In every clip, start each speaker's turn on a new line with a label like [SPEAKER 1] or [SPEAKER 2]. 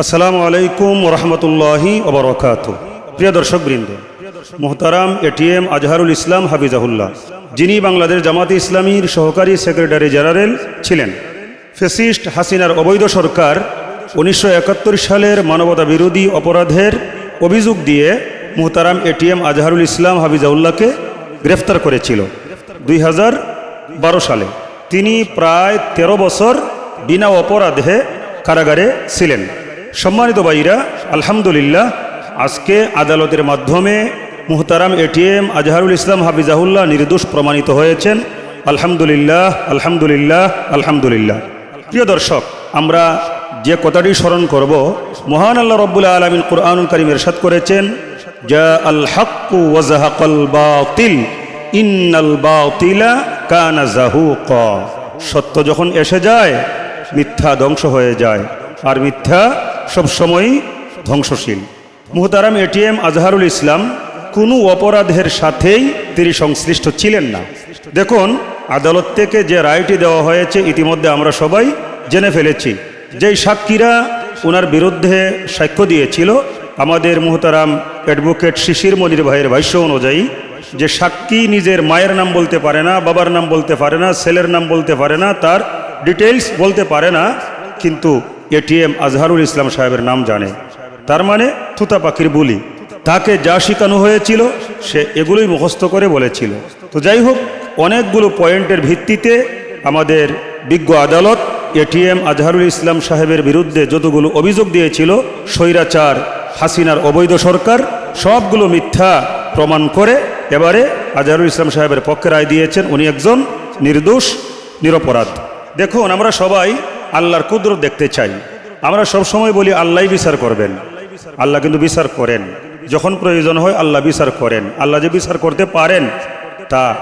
[SPEAKER 1] আসসালামু আলাইকুম রহমতুল্লাহি ওবরকাত প্রিয় দর্শকবৃন্দ, মোহতারাম এটিএম আজহারুল ইসলাম হাফিজাহুল্লাহ, যিনি বাংলাদেশ জামাতে ইসলামীর সহকারী সেক্রেটারি জেনারেল ছিলেন। ফেসিস্ট হাসিনার অবৈধ সরকার উনিশশো একাত্তর সালের মানবতা বিরোধী অপরাধের অভিযোগ দিয়ে মোহতারাম এটিএম আজহারুল ইসলাম হাফিজাউল্লাহকে গ্রেফতার করেছিল দুই হাজার বারো সালে। তিনি প্রায় ১৩ বছর বিনা অপরাধে কারাগারে ছিলেন। সম্মানিত ভাইরা, আলহামদুলিল্লাহ, আজকে আদালতের মাধ্যমে মুহতারাম এটিএম আজহারুল ইসলাম হাফিজাহুল্লাহ নির্দোষ প্রমাণিত হয়েছেন। আলহামদুলিল্লাহ আলহামদুলিল্লাহ আলহামদুলিল্লাহ। প্রিয় দর্শক, আমরা যে কথাটি স্মরণ করব, মহান আল্লাহ রব্বুল্লাহ আলমিন কোরআনুল করিম এরশাদ করেছেন, যা সত্য যখন এসে যায়, মিথ্যা ধ্বংস হয়ে যায়। আর মিথ্যা সবসময়ই ধ্বংসশীল। মুহতারাম এটিএম আজহারুল ইসলাম কোনো অপরাধের সাথেই তিনি সংশ্লিষ্ট ছিলেন না। দেখুন, আদালত থেকে যে রায়টি দেওয়া হয়েছে ইতিমধ্যে আমরা সবাই জেনে ফেলেছি। যেই সাক্ষীরা ওনার বিরুদ্ধে সাক্ষ্য দিয়েছিল, আমাদের মুহতারাম অ্যাডভোকেট শিশির মনির ভাইয়ের ভাষ্য অনুযায়ী, যে সাক্ষী নিজের মায়ের নাম বলতে পারে না, বাবার নাম বলতে পারে না, ছেলের নাম বলতে পারে না, তার ডিটেলস বলতে পারে না, কিন্তু এটিএম আজহারুল ইসলাম সাহেবের নাম জানে। তার মানে থুতা পাখির বুলি। তাকে যা শেখানো হয়েছিল, সে এগুলোই মুখস্থ করে বলেছিল। তো যাই হোক, অনেকগুলো পয়েন্টের ভিত্তিতে আমাদের বিজ্ঞ আদালত এটিএম আজহারুল ইসলাম সাহেবের বিরুদ্ধে যতগুলো অভিযোগ দিয়েছিল, স্বৈরাচার, হাসিনার অবৈধ সরকার, সবগুলো মিথ্যা প্রমাণ করে এবারে আজহারুল ইসলাম সাহেবের পক্ষে রায় দিয়েছেন। উনি একজন নির্দোষ, নিরপরাধ। দেখুন, আমরা সবাই আল্লাহর কুদরত দেখতে চাই। আমরা সব সময় বলি আল্লাহ বিচার করবেন। আল্লাহ কিন্তু বিচার করেন। যখন প্রয়োজন হয়, আল্লাহ বিচার করেন। আল্লাহ যে বিচার করতে পারেন, তা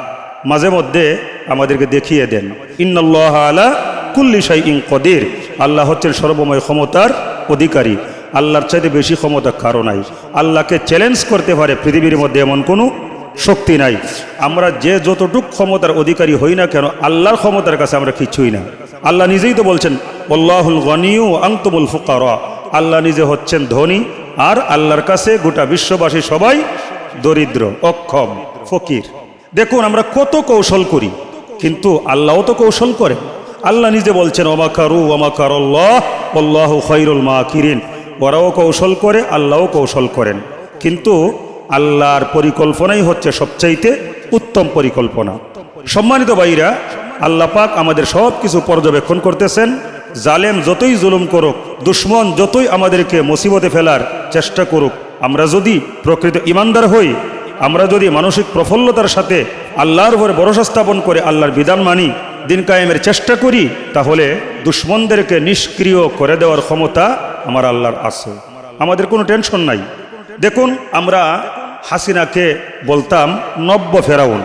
[SPEAKER 1] মাঝে মধ্যে আমাদেরকে দেখিয়ে দেন। ইন্নআল্লাহ আলা কুল্লি শাই ইং কদির। আল্লাহ হচ্ছেন সর্বময় ক্ষমতার অধিকারী। আল্লাহর চাইতে বেশি ক্ষমতা কারও নাই। আল্লাহকে চ্যালেঞ্জ করতে পারে পৃথিবীর মধ্যে এমন কোনো শক্তি নাই। আমরা যে যতটুক ক্ষমতার অধিকারী হই না কেন, আল্লাহর ক্ষমতার কাছে আমরা কিছুই না। আল্লাহ নিজেই তো বলছেন, আল্লাহুল গনিউ আংতমুল ফুকার। আল্লাহ নিজে হচ্ছেন ধনী, আর আল্লাহর কাছে গোটা বিশ্ববাসী সবাই দরিদ্র, অক্ষম, ফকির। দেখুন, আমরা কত কৌশল করি, কিন্তু আল্লাহও তো কৌশল করে। আল্লাহ নিজে বলছেন অমাকারু অমাকার আল্লাহ আল্লাহ খৈরুল মা কিরিন ওরাও কৌশল করে, আল্লাহও কৌশল করেন। কিন্তু আল্লাহর পরিকল্পনাই হচ্ছে সবচাইতে উত্তম পরিকল্পনা। সম্মানিত ভাইরা আল্লাহ পাক আমাদের সব কিছু পর্যবেক্ষণ করতেছেন। জালেম যতই জুলুম করুক, দুশ্মন যতই আমাদেরকে মুসিবতে ফেলার চেষ্টা করুক, আমরা যদি প্রকৃত ইমানদার হই, আমরা যদি মানসিক প্রফুল্লতার সাথে আল্লাহর উপরে ভরসা স্থাপন করে আল্লাহর বিধান মানি, দিন কায়েমের চেষ্টা করি, তাহলে দুশ্মনদেরকে নিষ্ক্রিয় করে দেওয়ার ক্ষমতা আমার আল্লাহর আছে। আমাদের কোনো টেনশন নাই। দেখুন, আমরা হাসিনাকে বলতাম নব্য ফেরাউন।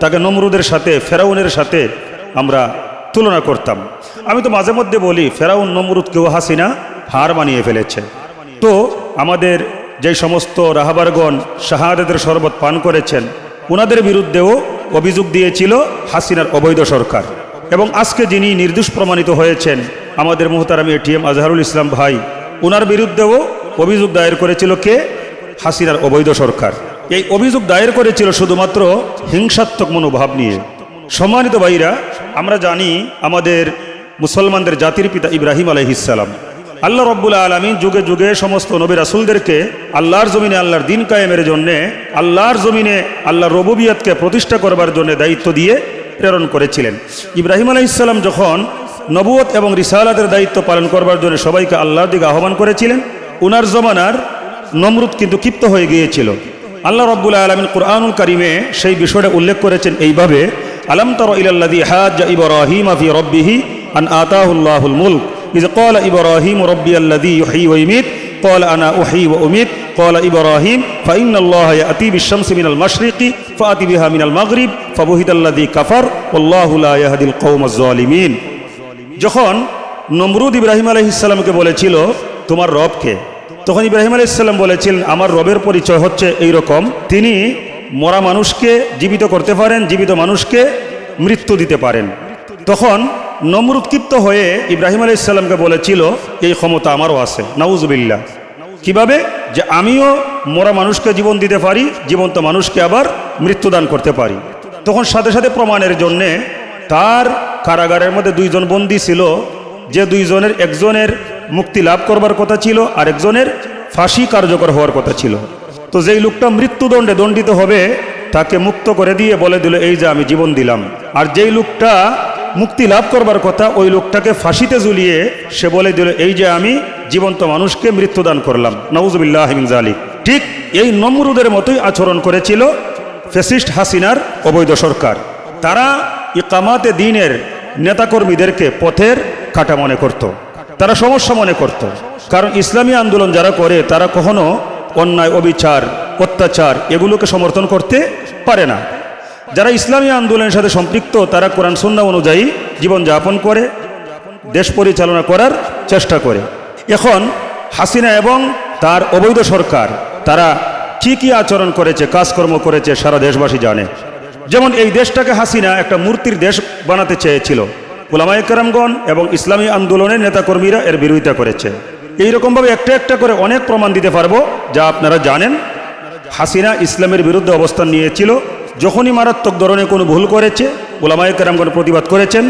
[SPEAKER 1] তাকে নমরুদের সাথে, ফেরাউনের সাথে আমরা তুলনা করতাম। আমি তো মাঝে মধ্যে বলি, ফেরাউন নমরুদ কেউ হাসিনা? হার মানিয়ে ফেলেছে। তো আমাদের যে সমস্ত রাহাবারগণ শাহাদাতের শরবত পান করেছেন ওনাদের বিরুদ্ধেও অভিযোগ দিয়েছিল হাসিনার অবৈধ সরকার। এবং আজকে যিনি নির্দোষ প্রমাণিত হয়েছেন, আমাদের মোহতারাম এটিএম আজহারুল ইসলাম ভাই ওনার বিরুদ্ধেও অভিযোগ দায়ের করেছিল কে? হাসিনার অবৈধ সরকার। এই অভিযোগ দায়ের করেছিল শুধুমাত্র হিংসাত্মক মনোভাব নিয়ে। সম্মানিত ভাইরা আমরা জানি আমাদের মুসলমানদের জাতির পিতা ইব্রাহিম আলহিসাল্লাম আল্লাহ রব্বুল্লা আলমী যুগে যুগে সমস্ত নবী রাসুলদেরকে আল্লাহর জমিনে আল্লাহর দিন কায়েমের জন্যে, আল্লাহর জমিনে আল্লাহর রবুবিয়াতকে প্রতিষ্ঠা করবার জন্য দায়িত্ব দিয়ে প্রেরণ করেছিলেন। ইব্রাহিম আলাইসাল্লাম যখন নবুয়ত এবং রিসালাতের দায়িত্ব পালন করবার জন্য সবাইকে আল্লাহর দিকে আহ্বান করেছিলেন, উনার জমানার নমরুদ কিন্তু ক্ষিপ্ত হয়ে গিয়েছিল। আল্লাহ রব্বুল্লাহ আলমিন কোরআনুল কারিমে সেই বিষয়টা উল্লেখ করেছেন এইভাবে আলম তর ইলাল্লাদি হাজ ইবরাহিম আফি রব্বিহি আন আতাহুল্লাহুল মুলক إذ قال إبراهيم ربي الذي يحيي ويميت قال أنا أحيي وأميت قال إبراهيم فإن الله يأتي بالشمس من المشرق فأتي بها من المغرب فبهت الذي كفر والله لا يهدي القوم الظالمين যখন নমরুদ ইব্রাহিম আলহিসাল্লামকে বলেছিল তোমার রবকে তখন ইব্রাহিম আলাইসাল্লাম বলেছিলেন আমার রবের পরিচয় হচ্ছে এই রকম তিনি মরা মানুষকে জীবিত করতে পারেন, জীবিত মানুষকে মৃত্যু দিতে পারেন। তখন নমরুদ ক্ষিপ্ত হয়ে ইব্রাহিম আলী ইসলামকে বলেছিল, এই ক্ষমতা আমারও আছে নাউজুবিল্লা কীভাবে? যে আমিও মরা মানুষকে জীবন দিতে পারি, জীবন্ত মানুষকে আবার মৃত্যুদান করতে পারি। তখন সাথে সাথে প্রমাণের জন্যে তার কারাগারের মধ্যে দুইজন বন্দী ছিল, যে দুইজনের একজনের মুক্তি লাভ করবার কথা ছিল আর একজনের ফাঁসি কার্যকর হওয়ার কথা ছিল। তো যেই লোকটা মৃত্যুদণ্ডে দণ্ডিত হবে, তাকে মুক্ত করে দিয়ে বলে দিল, এই যে আমি জীবন দিলাম আর যেই লোকটা মুক্তি লাভ করবার কথা, ওই লোকটাকে ফাঁসিতে ঝুলিয়ে সে বলে দিল, এই যে আমি জীবন্ত মানুষকে মৃত্যুদান করলাম নওয়াজবিল্লাহ জালি ঠিক এই নমরুদের মতোই আচরণ করেছিল ফেসিস্ট হাসিনার অবৈধ সরকার তারা ইকামাতে দিনের নেতাকর্মীদেরকে পথের কাটা মনে করত। তারা সমস্যা মনে করত। কারণ ইসলামী আন্দোলন যারা করে, তারা কখনো অন্যায়, অবিচার, অত্যাচার এগুলোকে সমর্থন করতে পারে না। যারা ইসলামী আন্দোলনের সাথে সম্পৃক্ত, তারা কোরআন, সুন্না অনুযায়ী জীবনযাপন করে, দেশ পরিচালনা করার চেষ্টা করে। এখন হাসিনা এবং তার অবৈধ সরকার, তারা কি কি আচরণ করেছে, কাজকর্ম করেছে, সারা দেশবাসী জানে। যেমন এই দেশটাকে হাসিনা একটা মূর্তির দেশ বানাতে চেয়েছিল। ওলামায় কেরামগণ এবং ইসলামী আন্দোলনের নেতাকর্মীরা এর বিরোধিতা করেছে। এইরকমভাবে একটা একটা করে অনেক প্রমাণ দিতে পারব, যা আপনারা জানেন। হাসিনা ইসলামের বিরুদ্ধে অবস্থান নিয়েছিল, যখনই মারাত্মক ধরনের কোনো ভুল করেছে, ওলামায় কেরামগণ প্রতিবাদ করেছেন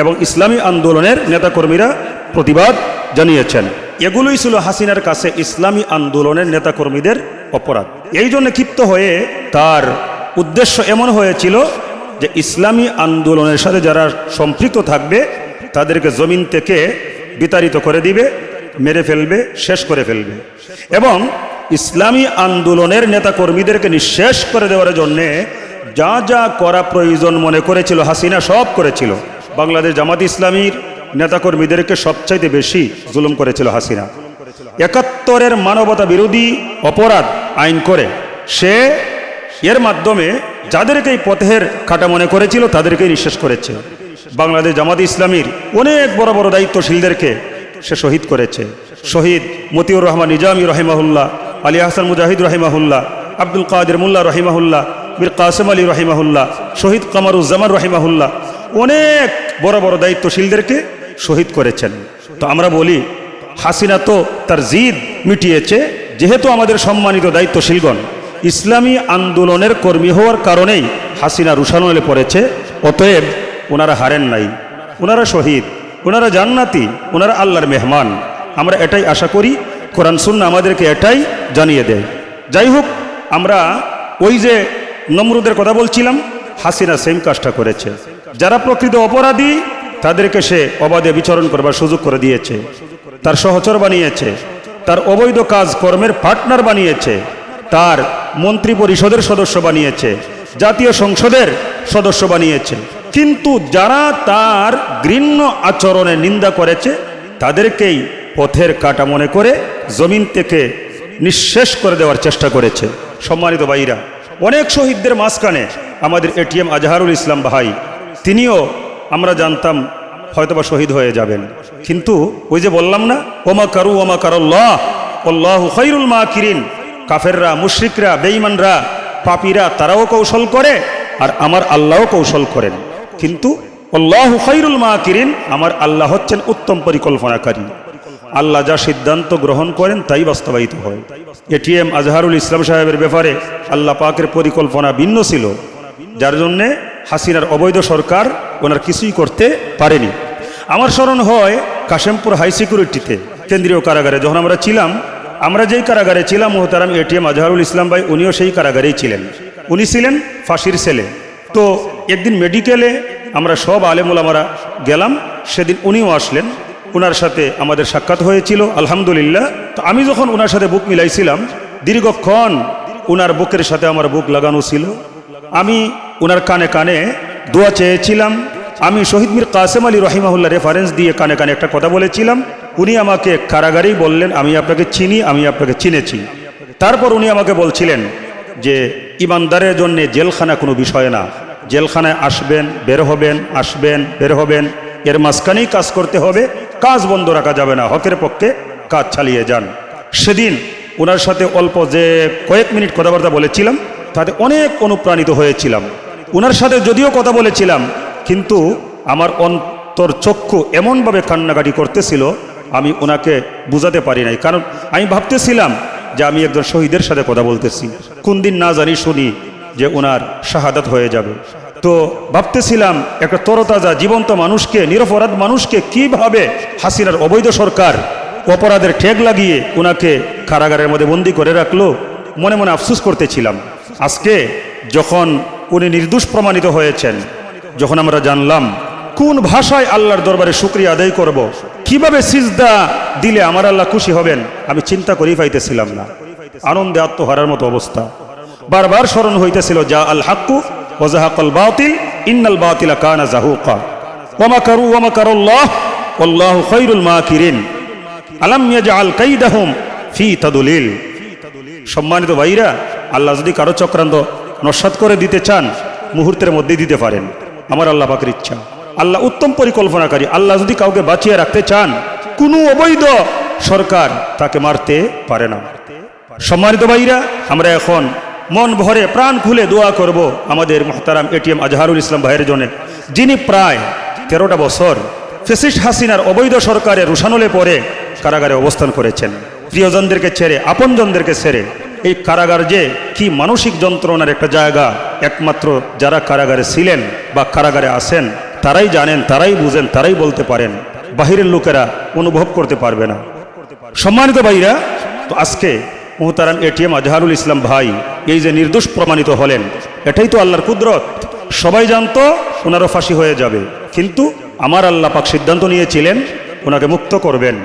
[SPEAKER 1] এবং ইসলামী আন্দোলনের নেতাকর্মীরা প্রতিবাদ জানিয়েছেন। এগুলোই ছিল হাসিনার কাছে ইসলামী আন্দোলনের নেতাকর্মীদের অপরাধ। এই জন্য ক্ষিপ্ত হয়ে তার উদ্দেশ্য এমন হয়েছিল যে ইসলামী আন্দোলনের সাথে যারা সম্পৃক্ত থাকবে, তাদেরকে জমিন থেকে বিতাড়িত করে দিবে। মেরে ফেলবে, শেষ করে ফেলবে। এবং ইসলামী আন্দোলনের নেতাকর্মীদেরকে নিঃশেষ করে দেওয়ার জন্যে যা যা করা প্রয়োজন মনে করেছিল, হাসিনা সব করেছিল। বাংলাদেশ জামাত ইসলামীর নেতাকর্মীদেরকে সবচাইতে বেশি জুলুম করেছিল হাসিনা। একাত্তরের মানবতা বিরোধী অপরাধ আইন করে সে এর মাধ্যমে যাদেরকে এই পথের কাটা মনে করেছিল, তাদেরকেই নিঃশেষ করেছে। বাংলাদেশ জামাত ইসলামীর অনেক বড় বড় দায়িত্বশীলদেরকে সে শহীদ করেছে। শহীদ মতিউর রহমান নিজামী রহিমাহুল্লাহ, আলী হাসান মুজাহিদ রহিমাহুল্লাহ, আব্দুল কাদের মোল্লা রহিমাহুল্লাহ বীর কাসেম আলী রহিমাহুল্লাহ, শহীদ কামারুজ্জামান রহিমাহুল্লাহ, অনেক বড় বড় দায়িত্বশীলদেরকে শহীদ করেছেন। তো আমরা বলি, হাসিনা তো তার জিদ মিটিয়েছে, যেহেতু আমাদের সম্মানিত দায়িত্বশীলগণ, ইসলামী আন্দোলনের কর্মী হওয়ার কারণেই হাসিনা রুশানলে পড়েছে, অতএব ওনারা হারেন নাই। ওনারা শহীদ। ওনারা জান্নাতি, ওনারা আল্লাহর মেহমান। আমরা এটাই আশা করি, কোরআন সুন্না আমাদেরকে এটাই জানিয়ে দেয়। যাই হোক, আমরা ওই যে নমরুদের কথা বলছিলাম, হাসিনা সেম কাজটা করেছে। যারা প্রকৃত অপরাধী, তাদেরকে সে অবাধে বিচরণ করবার সুযোগ করে দিয়েছে। তার সহচর বানিয়েছে, তার অবৈধ কাজ কর্মের পার্টনার বানিয়েছে, তার মন্ত্রী পরিষদের সদস্য বানিয়েছে, জাতীয় সংসদের সদস্য বানিয়েছে। কিন্তু যারা তার ঘৃণ্য আচরণে নিন্দা করেছে, তাদেরকেই পথের কাটা মনে করে জমিন থেকে নিঃশেষ করে দেওয়ার চেষ্টা করেছে। সম্মানিত ভাইরা, অনেক শহীদদের মাঝখানে আমাদের এটিএম আজহারুল ইসলাম ভাই, তিনিও আমরা জানতাম হয়তোবা শহীদ হয়ে যাবেন। কিন্তু ওই যে বললাম না, ওমা কারু ওমা কারল্লাহ অল্লাহ খৈরুল মা কিরিন কাফেররা, মুশ্রিকরা, বেঈমানরা, পাপিরা, তারাও কৌশল করে আর আমার আল্লাহও কৌশল করেন। কিন্তু আমার আল্লাহ হচ্ছেন উত্তম পরিকল্পনাকারী। আল্লাহ যা সিদ্ধান্ত গ্রহণ করেন তাই বাস্তবায়িত হয়। এটিএম আজহারুল ইসলাম সাহেবের ব্যাপারে আল্লাহ পাকের পরিকল্পনা ভিন্ন ছিল, যার জন্যে হাসিনার অবৈধ সরকার ওনার কিছুই করতে পারেনি। আমার স্মরণ হয় কাশেমপুর হাই সিকিউরিটিতে কেন্দ্রীয় কারাগারে যখন আমরা ছিলাম, আমরা যেই কারাগারে ছিলাম, মোহতারাম এটিএম আজহারুল ইসলাম ভাই, উনিও সেই কারাগারেই ছিলেন। উনি ছিলেন ফাঁসির ছেলে। তো একদিন মেডিকেলে আমরা সব আলেমুলামারা গেলাম, সেদিন উনিও আসলেন। ওনার সাথে আমাদের সাক্ষাৎ হয়েছিল, আলহামদুলিল্লাহ। তো আমি যখন ওনার সাথে বুক মিলাইছিলাম, দীর্ঘক্ষণ ওনার বুকের সাথে আমার বুক লাগানো ছিল। আমি ওনার কানে কানে দোয়া চেয়েছিলাম। আমি শহীদ মীর কাসেম আলী রহিমাহুল্লাহ রেফারেন্স দিয়ে কানে কানে একটা কথা বলেছিলাম। উনি আমাকে কারাগারেই বললেন, আমি আপনাকে চিনি, আমি আপনাকে চিনেছি। তারপর উনি আমাকে বলছিলেন যে, ইমানদারের জন্য জেলখানা কোনো বিষয় না। জেলখানায় আসবেন, বের হবেন, আসবেন, বের হবেন। এর মাঝখানেই কাজ করতে হবে, কাজ বন্ধ রাখা যাবে না, হকের পক্ষে কাজ চালিয়ে যান। সেদিন ওনার সাথে অল্প যে কয়েক মিনিট কথাবার্তা বলেছিলাম, তাতে অনেক অনুপ্রাণিত হয়েছিলাম। ওনার সাথে যদিও কথা বলেছিলাম, কিন্তু আমার অন্তর চক্ষু এমনভাবে কান্নাকাটি করতেছিল, আমি ওনাকে বুঝাতে পারি নাই। কারণ আমি ভাবতেছিলাম যে আমি একজন শহীদের সাথে কথা বলতেছি। কোন দিন না জানি শুনি যে ওনার শাহাদাত হয়ে যাবে। তো ভাবতেছিলাম একটা তরতাজা জীবন্ত মানুষকে, নিরপরাধ মানুষকে কীভাবে হাসিনার অবৈধ সরকার অপরাধের ঠেক লাগিয়ে ওনাকে কারাগারের মধ্যে বন্দি করে রাখল, মনে মনে আফসুস করতেছিলাম। আজকে যখন উনি নির্দোষ প্রমাণিত হয়েছেন, যখন আমরা জানলাম কোন ভাষায় আল্লাহর দরবারে শুক্রিয়া আদায় করব। কীভাবে সিজদা দিলে আমার আল্লাহ খুশি হবেন, আমি চিন্তা করেই পাইতেছিলাম না। আনন্দে আত্মহারার মতো অবস্থা। বারবার স্মরণ হইতেছিল, যা আল হাক্কু ওজাহাকল বাতিল, ইন্নাল বাতিলা কানা জাহুকা ওমা কারু ওমা কারুল্লাহ আল্লাহ খৈরুল মাকিরিন। আলাম ইয়াজআল কাইদাহুম ফি তাদুলিল। সম্মানিত ভাইরা, আল্লাহ যদি কারও চক্রান্ত নস্বাত করে দিতে চান, মুহূর্তের মধ্যেই দিতে পারেন। আমার আল্লাহ পাকের ইচ্ছা। আল্লাহ উত্তম পরিকল্পনাকারী। আল্লাহ যদি কাউকে বাঁচিয়ে রাখতে চান, কোনো অবৈধ সরকার তাকে মারতে পারে না। সম্মানিত ভাইরা, আমরা এখন মন ভরে প্রাণ খুলে দোয়া করব আমাদের মহতারাম এটিএম আজহারুল ইসলাম ভাইয়ের জন্য। যিনি প্রায় তেরোটা বছর ফেসিস্ট হাসিনার অবৈধ সরকারের রুশানলে পরে কারাগারে অবস্থান করেছেন। প্রিয়জনদেরকে ছেড়ে, আপনজনদেরকে ছেড়ে এই কারাগার যে কি মানসিক যন্ত্রণার একটা জায়গা, একমাত্র যারা কারাগারে ছিলেন বা কারাগারে আসেন তারাই জানেন, তারাই বুঝেন, তারাই বলতে পারেন। বাহিরের লোকেরা অনুভব করতে পারবে না। সম্মানিত ভাইরা, তো আজকে মোহতারাম এটিএম আজহারুল ইসলাম ভাই, এই যে নির্দোষ প্রমাণিত হলেন, এটাই তো আল্লাহর কুদরত। সবাই জানতো ওনারও ফাঁসি হয়ে যাবে, কিন্তু আমার আল্লাহ পাক সিদ্ধান্ত নিয়েছিলেন ওনাকে মুক্ত করবেন।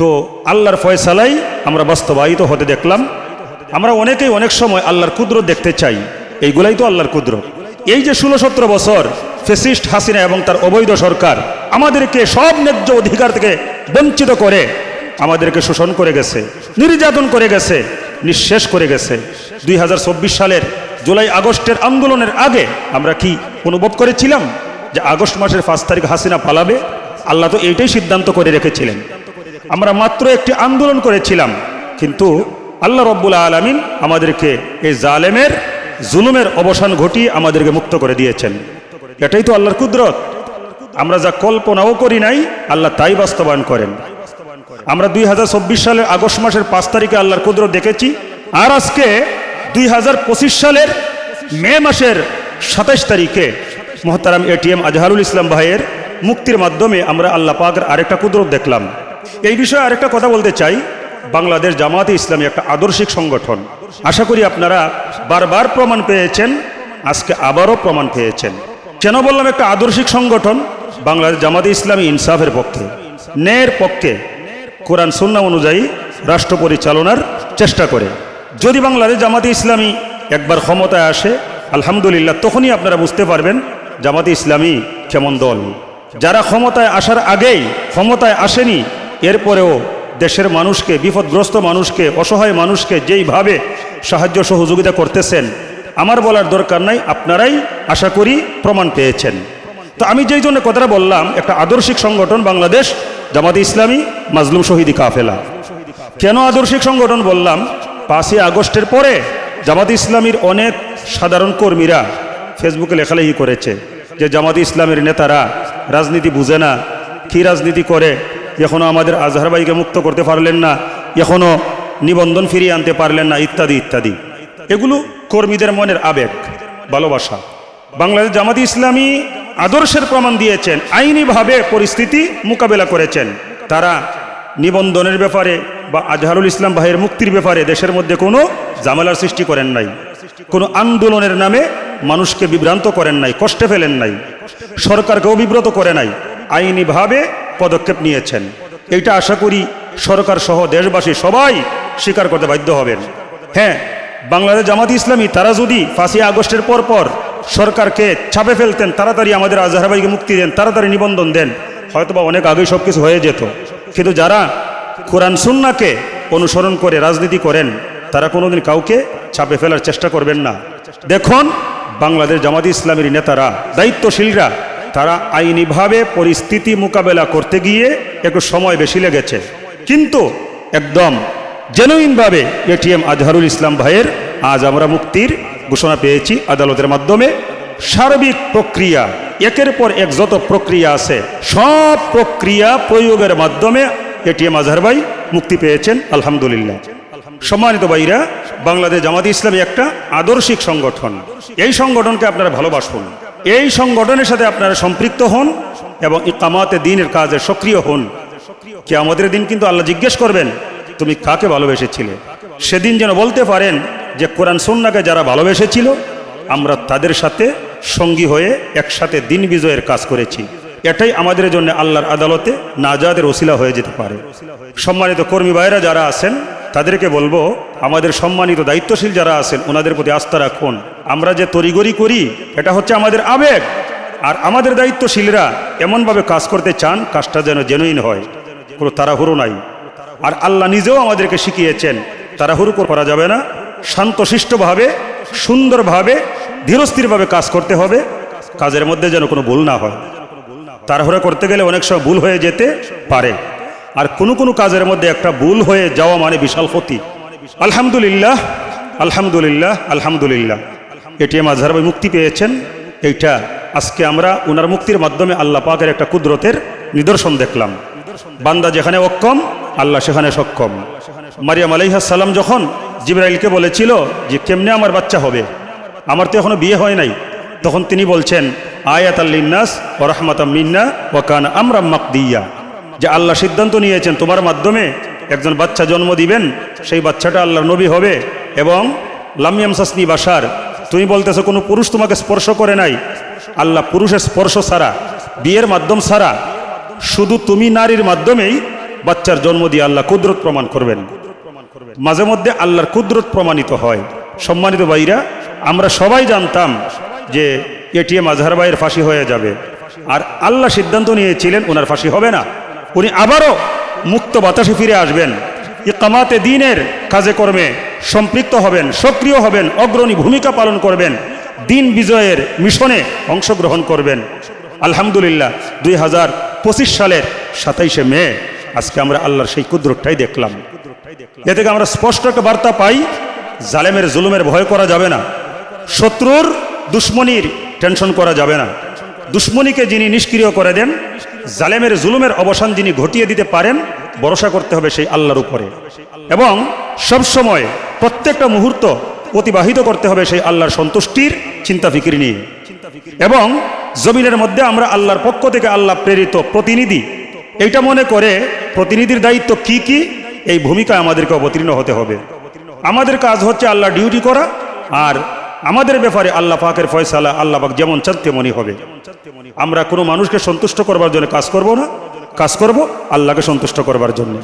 [SPEAKER 1] তো আল্লাহর ফয়সালাই আমরা বাস্তবায়িত হতে দেখলাম। আমরা অনেকেই অনেক সময় আল্লাহর কুদরত দেখতে চাই, এইগুলাই তো আল্লাহর কুদরত। এই যে ষোলো সতেরো বছর ফেসিস্ট হাসিনা এবং তার অবৈধ সরকার আমাদেরকে সব ন্যায্য অধিকার থেকে বঞ্চিত করে আমাদেরকে শোষণ করে গেছে, নির্যাতন করে গেছে, নিঃশেষ করে গেছে। দুই হাজার চব্বিশ সালের জুলাই আগস্টের আন্দোলনের আগে আমরা কি অনুভব করেছিলাম যে আগস্ট মাসের পাঁচ তারিখ হাসিনা পালাবে? আল্লাহ তো এইটাই সিদ্ধান্ত করে রেখেছিলেন। আমরা মাত্র একটি আন্দোলন করেছিলাম, কিন্তু আল্লাহ রব্বুল আলমিন আমাদেরকে এই জালেমের, জুলুমের অবসান ঘটিয়ে আমাদেরকে মুক্ত করে দিয়েছেন। এটাই তো আল্লাহর কুদরত। আমরা যা কল্পনাও করি নাই, আল্লাহ তাই বাস্তবায়ন করেন। আমরা দুই হাজার চব্বিশ সালের আগস্ট মাসের পাঁচ তারিখে আল্লাহর কুদরত দেখেছি, আর আজকে দুই হাজার পঁচিশ সালের মে মাসের সাতাশ তারিখে মহতারাম এটিএম আজহারুল ইসলাম ভাইয়ের মুক্তির মাধ্যমে আমরা আল্লাহ পাকের আরেকটা কুদরত দেখলাম। এই বিষয়ে আরেকটা কথা বলতে চাই, বাংলাদেশ জামাতে ইসলামী একটা আদর্শিক সংগঠন। আশা করি আপনারা বারবার প্রমাণ পেয়েছেন, আজকে আবারও প্রমাণ পেয়েছেন। কেন বললাম একটা আদর্শিক সংগঠন? বাংলাদেশ জামাতে ইসলামী ইনসাফের পক্ষে, ন্যায়ের পক্ষে কোরআন সুন্না অনুযায়ী রাষ্ট্র পরিচালনার চেষ্টা করে। যদি বাংলাদেশ জামাতে ইসলামী একবার ক্ষমতায় আসে, আলহামদুলিল্লাহ, তখনই আপনারা বুঝতে পারবেন জামাতে ইসলামী কেমন দল। যারা ক্ষমতায় আসার আগেই ক্ষমতায় আসেনি, এরপরেও দেশের মানুষকে, বিপদগ্রস্ত মানুষকে, অসহায় মানুষকে যেইভাবে সাহায্য সহযোগিতা করতেছেন, আমার বলার দরকার নাই, আপনারাই আশা করি প্রমাণ পেয়েছেন। তো আমি যেই জন্য কথাটা বললাম, একটা আদর্শিক সংগঠন বাংলাদেশ জামাতে ইসলামী, মাজলুম শহীদি কাফেলা। কেন আদর্শিক সংগঠন বললাম? পাঁচই আগস্টের পরে জামাত ইসলামীর অনেক সাধারণ কর্মীরা ফেসবুকে লেখালেখি করেছে যে জামাত ইসলামের নেতারা রাজনীতি বুঝে না, কী রাজনীতি করে এখনও আমাদের আজহার ভাইকে মুক্ত করতে পারলেন না এখনও নিবন্ধন ফিরিয়ে আনতে পারলেন না, ইত্যাদি ইত্যাদি। এগুলো কর্মীদের মনের আবেগ, ভালোবাসা। বাংলাদেশ জামাত ইসলামী আদর্শের প্রমাণ দিয়েছেন, আইনিভাবে পরিস্থিতি মোকাবেলা করেছেন। তারা নিবন্ধনের ব্যাপারে বা আজহারুল ইসলাম ভাইয়ের মুক্তির ব্যাপারে দেশের মধ্যে কোনো জামেলার সৃষ্টি করেন নাই। কোনো আন্দোলনের নামে মানুষকে বিভ্রান্ত করেন নাই, কষ্টে ফেলেন নাই। সরকারকেও বিব্রত করে নাই, আইনিভাবে পদক্ষেপ নিয়েছেন। এইটা আশা করি সরকার সহ দেশবাসী সবাই স্বীকার করতে বাধ্য হবেন। হ্যাঁ বাংলাদেশ জামাত ইসলামী, তারা যদি পাঁচই আগস্টের পর পর সরকারকে ছাপে ফেলতেন, তাড়াতাড়ি আমাদের আজহার ভাইকে মুক্তি দেন, তাড়াতাড়ি নিবন্ধন দেন। হয়তোবা অনেক আগেই সব কিছু হয়ে যেত। কিন্তু যারা কোরআন সুন্নাকে অনুসরণ করে রাজনীতি করেন, তারা কোনোদিন কাউকে ছাপে ফেলার চেষ্টা করবেন না। দেখুন, বাংলাদেশ জামাত ইসলামের নেতারা, দায়িত্বশীলরা, তারা আইনিভাবে পরিস্থিতি মোকাবেলা করতে গিয়ে একটু সময় বেশি লেগেছে। কিন্তু একদম জেনুইনভাবে এটিএম আজহারুল ইসলাম ভাইয়ের আজ আমরা মুক্তির ঘোষণা পেয়েছি আদালতের মাধ্যমে। সার্বিক প্রক্রিয়া, একের পর এক যত প্রক্রিয়া আছে, সব প্রক্রিয়া প্রয়োগের মাধ্যমে এটিএম আজহার ভাই মুক্তি পেয়েছেন, আলহামদুলিল্লাহ। সম্মানিত ভাইরা, বাংলাদেশ জামাত ইসলামী একটা আদর্শিক সংগঠন। এই সংগঠনকে আপনারা ভালোবাসুন। এই সংগঠনের সাথে আপনারা সম্পৃক্ত হন এবং ইকামাতে দিনের কাজে সক্রিয় হন। কি আমাদের দিন কিন্তু আল্লাহ জিজ্ঞেস করবেন, তুমি কাকে ভালোবেসেছিলে? সেদিন যেন বলতে পারেন যে কোরআন সন্নাকে যারা ভালোবেসেছিল, আমরা তাদের সাথে সঙ্গী হয়ে একসাথে দিন বিজয়ের কাজ করেছি। এটাই আমাদের জন্য আল্লাহর আদালতে নাজাদের ওসিলা হয়ে যেতে পারে। সম্মানিত কর্মী ভাইরা যারা আছেন, তাদেরকে বলব, আমাদের সম্মানিত দায়িত্বশীল যারা আছেন, ওনাদের প্রতি আস্থা রাখুন। আমরা যে তরিগরি করি, এটা হচ্ছে আমাদের আবেগ। আর আমাদের দায়িত্বশীলরা এমনভাবে কাজ করতে চান, কাজটা যেন জেনুইন হয়। কোনো তাড়াহুড়ো নাই। আর আল্লাহ নিজেও আমাদেরকে শিখিয়েছেন, তাড়াহুড়ো করা যাবে না। শান্তশিষ্টভাবে, সুন্দরভাবে, ধীরস্থিরভাবে কাজ করতে হবে। কাজের মধ্যে যেন কোনো ভুল না হয়। তাড়াহুড়া করতে গেলে অনেক সময় ভুল হয়ে যেতে পারে। আর কোনো কোনো কাজের মধ্যে একটা ভুল হয়ে যাওয়া মানে বিশাল ক্ষতি। আলহামদুলিল্লাহ আলহামদুলিল্লাহ আলহামদুলিল্লাহ। এটিএম আজহার ভাই মুক্তি পেয়েছেন। এইটা আজকে আমরা ওনার মুক্তির মাধ্যমে আল্লাহ পাকের একটা কুদরতের নিদর্শন দেখলাম। বান্দা যেখানে অক্ষম, আল্লাহ সেখানে সক্ষম। মারিয়াম আলাইহাসাল্লাম যখন জিব্রাইলকে বলেছিল যে, কেমনে আমার বাচ্চা হবে? আমার তো এখনও বিয়ে হয় নাই। তখন তিনি বলছেন আয়াত আল্লিনাস ও রহমাতাম মিন্না ওয়াকান আমরা মাকদিয়া। যে আল্লাহ সিদ্ধান্ত নিয়েছেন, তোমার মাধ্যমে একজন বাচ্চা জন্ম দিবেন, সেই বাচ্চাটা আল্লাহর নবী হবে এবং লামিয়াম সাসনি বাসার তুমি বলতেছো কোনো পুরুষ তোমাকে স্পর্শ করে নাই। আল্লাহ পুরুষের স্পর্শ ছাড়া, বিয়ের মাধ্যম ছাড়া, শুধু তুমি নারীর মাধ্যমেই বাচ্চার জন্ম দিয়ে আল্লাহ কুদরত প্রমাণ করবেন। মাঝে মধ্যে আল্লাহর কুদরত প্রমাণিত হয়। সম্মানিত ভাইরা, আমরা সবাই জানতাম যে এটিএম আজহার ভাইয়ের ফাঁসি হয়ে যাবে। আর আল্লাহ সিদ্ধান্ত নিয়েছিলেন ওনার ফাঁসি হবে না। উনি আবারও মুক্ত বাতাসে ফিরে আসবেন। ইকামাতে দিনের কাজে কর্মে সম্পৃক্ত হবেন, সক্রিয় হবেন, অগ্রণী ভূমিকা পালন করবেন, দিন বিজয়ের মিশনে অংশগ্রহণ করবেন। আলহামদুলিল্লাহ, দুই হাজার পঁচিশ সালের সাতাইশে মে, আজকে আমরা আল্লাহর সেই কুদরতটাই দেখলাম। এ থেকে আমরা স্পষ্ট একটা বার্তা পাই, জালেমের জুলুমের ভয় করা যাবে না। শত্রুর দুশ্মনির টেনশন করা যাবে না। দুশ্মনীকে যিনি নিষ্ক্রিয় করে দেন, জালেমের জুলুমের অবসান যিনি ঘটিয়ে দিতে পারেন, ভরসা করতে হবে সেই আল্লাহর উপরে। এবং সব সময় প্রত্যেকটা মুহূর্ত অতিবাহিত করতে হবে সেই আল্লাহর সন্তুষ্টির চিন্তা ফিকির নিয়ে। এবং জমিনের মধ্যে আমরা আল্লাহর পক্ষ থেকে আল্লাহ প্রেরিত প্রতিনিধি। এইটা মনে করে প্রতিনিধির দায়িত্ব কি কি? এই ভূমিকায় আমাদেরকে অবতীর্ণ হতে হবে। আমাদের কাজ হচ্ছে আল্লাহ ডিউটি করা, আর আমাদের ব্যাপারে আল্লাহ পাকের ফয়সালা আল্লাহ পাক যেমন চান তেমনই হবে। আমরা কোনো মানুষকে সন্তুষ্ট করবার জন্য কাজ করব না, কাজ করব আল্লাহকে সন্তুষ্ট করবার জন্য।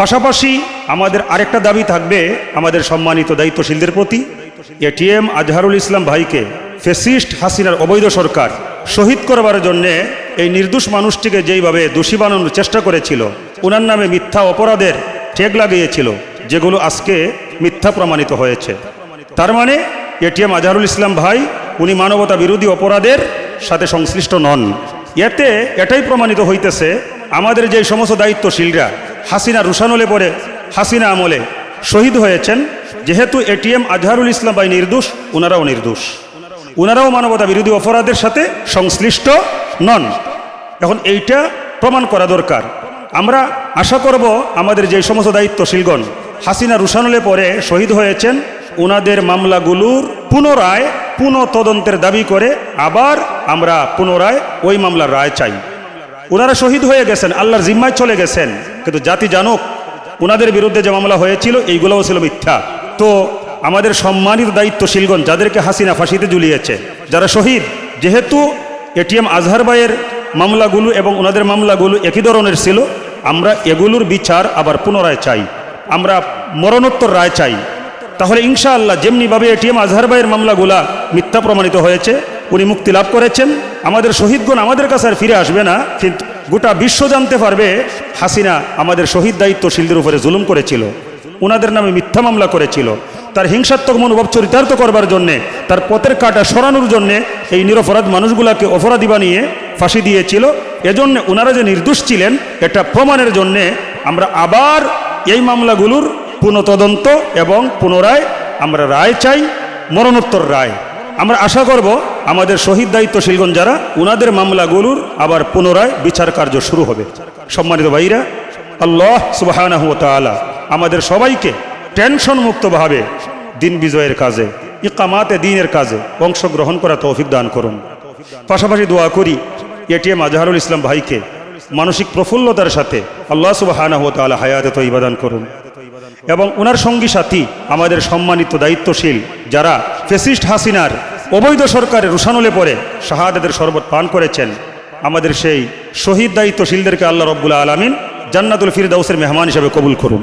[SPEAKER 1] পাশাপাশি আমাদের আরেকটা দাবি থাকবে, আমাদের সম্মানিত দায়িত্বশীলদের প্রতি। এটিএম আজহারুল ইসলাম ভাইকে ফেসিস্ট হাসিনার অবৈধ সরকার শহীদ করবার জন্যে এই নির্দোষ মানুষটিকে যেইভাবে দোষী বানানোর চেষ্টা করেছিল, ওনার নামে মিথ্যা অপরাধের টেগ লাগিয়েছিল, যেগুলো আজকে মিথ্যা প্রমাণিত হয়েছে। তার মানে এটিএম আজহারুল ইসলাম ভাই, উনি মানবতা বিরোধী অপরাধের সাথে সংশ্লিষ্ট নন। এতে এটাই প্রমাণিত হইতেছে, আমাদের যে সমস্ত দায়িত্বশীলরা, হাসিনা রুশানলে পরে, হাসিনা আমলে শহীদ হয়েছেন, যেহেতু এটিএম আজহারুল ইসলাম ভাই নির্দোষ ওনারাও নির্দোষ। ওনারাও মানবতা বিরোধী অপরাধের সাথে সংশ্লিষ্ট নন। এখন এইটা প্রমাণ করা দরকার। আমরা আশা করব আমাদের যে সমস্ত দায়িত্বশীলগণ হাসিনা রুশানলে পরে শহীদ হয়েছেন ওনাদের মামলাগুলোর পুনরায় পুনঃ তদন্তের দাবি করে আবার আমরা পুনরায় ওই মামলার রায় চাই। ওনারা শহীদ হয়ে গেছেন, আল্লাহর জিম্মায় চলে গেছেন, কিন্তু জাতি জানুক ওনাদের বিরুদ্ধে যে মামলা হয়েছিল, এইগুলোও ছিল মিথ্যা। তো আমাদের সম্মানিত দায়িত্বশীলগণ, যাদেরকে হাসিনা ফাঁসিতে ঝুলিয়েছে, যারা শহীদ, যেহেতু এটিএম আজহার ভাইয়ের মামলাগুলো এবং ওনাদের মামলাগুলো একই ধরনের ছিল। আমরা এগুলোর বিচার আবার পুনরায় চাই। আমরা মরণোত্তর রায় চাই। তাহলে ইনশাআল্লাহ যেমনিভাবে এটিএম আজহার ভাইয়ের মামলাগুলা মিথ্যা প্রমাণিত হয়েছে, উনি মুক্তি লাভ করেছেন। আমাদের শহীদগণ আমাদের কাছে আর ফিরে আসবে না, কিন্তু গোটা বিশ্ব জানতে পারবে হাসিনা আমাদের শহীদ দায়িত্বশীলদের উপরে জুলুম করেছিল। ওনাদের নামে মিথ্যা মামলা করেছিল। তার হিংসাত্মক মনোভাব চরিতার্থ করবার জন্যে, তার পথের কাটা সরানোর জন্যে এই নিরপরাধ মানুষগুলাকে অপরাধী বানিয়ে ফাঁসি দিয়েছিল। এজন্য ওনারা যে নির্দোষ ছিলেন, এটা প্রমাণের জন্যে আমরা আবার এই মামলাগুলোর পুনঃতদন্ত এবং পুনরায় আমরা রায় চাই, মরণোত্তর রায়। আমরা আশা করব আমাদের শহীদ দায়িত্বশীলগণ যারা, উনাদের মামলাগুলোর আবার পুনরায় বিচার কার্য শুরু হবে। সম্মানিত ভাইরা, আল্লাহ তাআলা আমাদের সবাইকে টেনশন মুক্তভাবে দিন বিজয়ের কাজে, ইকামাতে দিনের কাজে অংশগ্রহণ করা তৌফিক দান করুন। পাশাপাশি দোয়া করি এটিএম আজহারুল ইসলাম ভাইকে মানসিক প্রফুল্লতার সাথে আল্লাহ সুবাহানাহু তাআলা হায়াতে তৈবা দান করুন। এবং ওনার সঙ্গী সাথী, আমাদের সম্মানিত দায়িত্বশীল যারা ফেসিস্ট হাসিনার অবৈধ সরকারের রুশানলে পরে শাহাদাতের শরবত পান করেছেন, আমাদের সেই শহীদ দায়িত্বশীলদেরকে আল্লাহ রব্বুল আলমিন জান্নাতুল ফিরদাউসের মেহমান হিসেবে কবুল করুন।